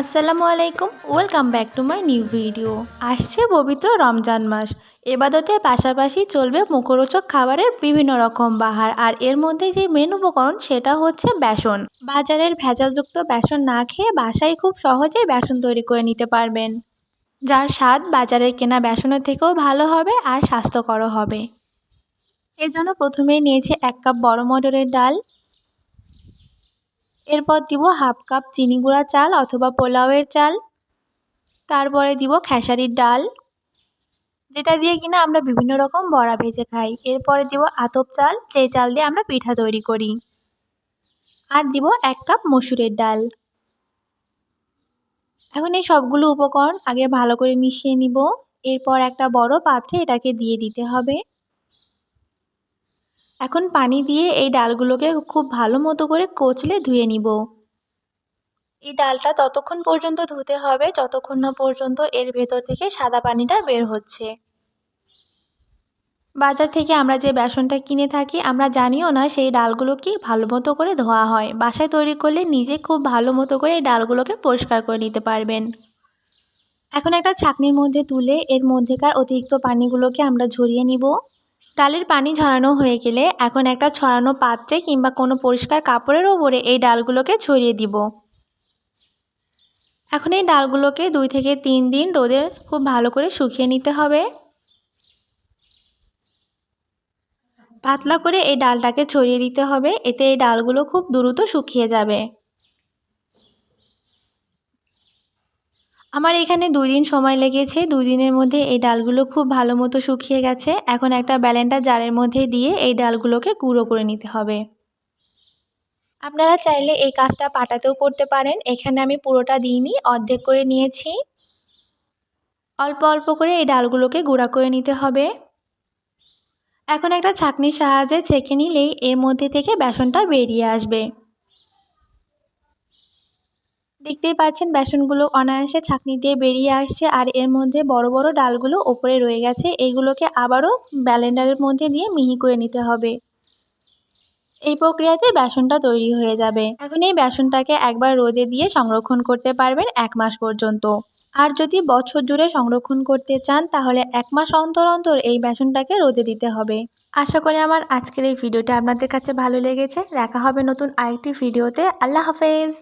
আসসালামু আলাইকুম, welcome back to my new video. আসছে পবিত্র রমজান মাস। এবাদতের পাশাপাশি চলবে মুখরোচক খাবারের বিভিন্ন রকম বাহার, আর এর মধ্যে যে মেন উপকরণ সেটা হচ্ছে বেসন। বাজারের ভেজালযুক্ত বেসন না খেয়ে বাসায় খুব সহজেই বেসন তৈরি করে নিতে পারবেন। যার স্বাদ বাজারের কেনা বেসনের থেকেও ভালো হবে আর স্বাস্থ্যকরও হবে। এর জন্য প্রথমেই নিয়েছি এক কাপ বড় মটরের ডাল এরপর দিব হাফ কাপ চিনি গুঁড়া চাল অথবা পোলাওয়ের চাল। তারপরে দিব খেসারির ডাল। যেটা দিয়ে কিনা আমরা বিভিন্ন রকম বড়া ভেজে খাই। এরপরে দিব আতপ চাল, যে চাল দিয়ে আমরা পিঠা তৈরি করি। আর দিব এক কাপ মসুরের ডাল। এখন এই সবগুলো উপকরণ আগে ভালো করে মিশিয়ে নিব। এরপর একটা বড় পাত্রে এটাকে দিয়ে দিতে হবে। এখন পানি দিয়ে এই ডালগুলোকে খুব ভালো মতো করে কচলে ধুয়ে নিব। এই ডালটা ততক্ষণ পর্যন্ত ধুতে হবে, যতক্ষণ না পর্যন্ত এর ভেতর থেকে সাদা পানিটা বের হচ্ছে। বাজার থেকে আমরা যে বেসনটা কিনে থাকি, আমরা জানিও না সেই ডালগুলো কি ভালো মতো করে ধোয়া হয়। বাসায় তৈরি করলে নিজে খুব ভালো মতো করে এই ডালগুলোকে পরিষ্কার করে নিতে পারবেন। এখন একটা ছাকনির মধ্যে তুলে এর মধ্যেকার অতিরিক্ত পানিগুলোকে আমরা ঝরিয়ে নিব। ডালের পানি ঝরানো হয়ে গেলে এখন একটা ছড়ানো পাত্রে কিংবা কোনো পরিষ্কার কাপড়ের ওপরে এই ডালগুলোকে ছড়িয়ে দিব। এখন এই ডালগুলোকে দুই থেকে তিন দিন রোদে খুব ভালো করে শুকিয়ে নিতে হবে। পাতলা করে এই ডালটাকে ছড়িয়ে দিতে হবে, এতে এই ডালগুলো খুব দ্রুত শুকিয়ে যাবে। আমার এখানে দুই দিন সময় লেগেছে। দুই দিনের মধ্যে এই ডালগুলো খুব ভালো মতো শুকিয়ে গেছে। এখন একটা ব্যালেন্ডার জারের মধ্যে দিয়ে এই ডালগুলোকে গুঁড়ো করে নিতে হবে। আপনারা চাইলে এই কাজটা পাটাতেও করতে পারেন। এখানে আমি পুরোটা দিইনি, অর্ধেক করে নিয়েছি। অল্প অল্প করে এই ডালগুলোকে গুঁড়া করে নিতে হবে। এখন একটা ছাঁকনির সাহায্যে ছেঁকে নিলেই এর মধ্যে থেকে বেসনটা বেরিয়ে আসবে। দেখতেই পাচ্ছেন বেসনগুলো অনায়াসে ছাঁকনি দিয়ে বেরিয়ে আসছে আর এর মধ্যে বড় বড় ডালগুলো ওপরে রয়ে গেছে। এইগুলোকে আবারও ব্যালেন্ডারের মধ্যে দিয়ে মিহি করে নিতে হবে। এই প্রক্রিয়াতে বেসনটা তৈরি হয়ে যাবে। এখন এই বেসনটাকে একবার রোদে দিয়ে সংরক্ষণ করতে পারবেন এক মাস পর্যন্ত। আর যদি বছর জুড়ে সংরক্ষণ করতে চান, তাহলে এক মাস অন্তর অন্তর এই বেসনটাকে রোদে দিতে হবে। আশা করি আমার আজকের এই ভিডিওটা আপনাদের কাছে ভালো লেগেছে। দেখা হবে নতুন আরেকটি ভিডিওতে। আল্লাহ হাফেজ।